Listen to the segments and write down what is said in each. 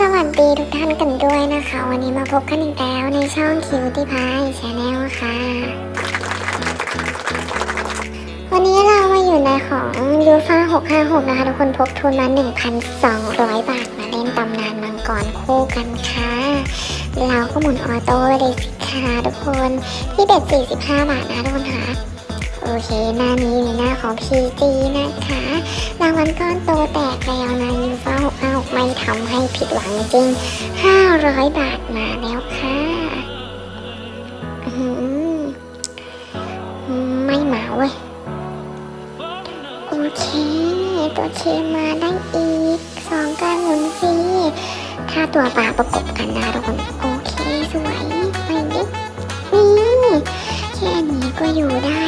สวัสดีทุกท่านกันด้วยนะคะ วันนี้มาพบกันอีกแล้วในช่องคิวตี้พายชาแนลค่ะ วันนี้เรามาอยู่ในของยูฟ่า656 นะคะ ทุกคนพกทุนมา 1,200 บาทมาเล่นตำนานมังกรคู่กันค่ะ เราก็หมุนออโต้เลยสิค่ะทุกคนที่เบ็ด 45 บาทนะทุกคนค่ะโอเค หน้านี้มีหน้าของ PG นะคะรางวัลก้อนโตแตกแล้วนะยูฟ่า ทำให้ผิดหวังจริง 500 บาทมาแล้วค่ะอื้อหือไม่มาเว้ย โอเค ตัวเคมาได้อีกสองการหมุนฟรีถ้าตัวปลาประกบกันนะทุกคนโอเค สวยไปดินี่ แค่นี้ก็อยู่ได้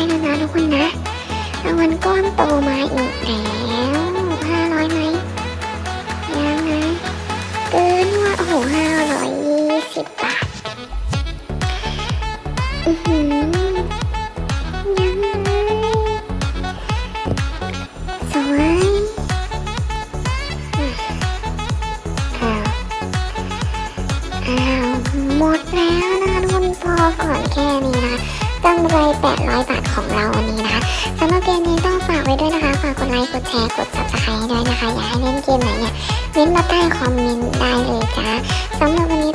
สิบบาทอือหือยังไงสวยอ้าวอ้าวหมดแล้วนะคะทุกคนพอก่อนแค่นี้นะคะกำไร800บาทของเราวันนี้นะคะสำหรับเกมนี้ต้องฝากไว้ด้วยนะคะ ฝากกดไลค์ กดแชร์ กด subscribe ด้วยนะคะ อยากให้เล่นเกมไหนเนี่ยเม้นมาใต้คอมเมนต์ได้เลยจ้าสำหรับวันนี้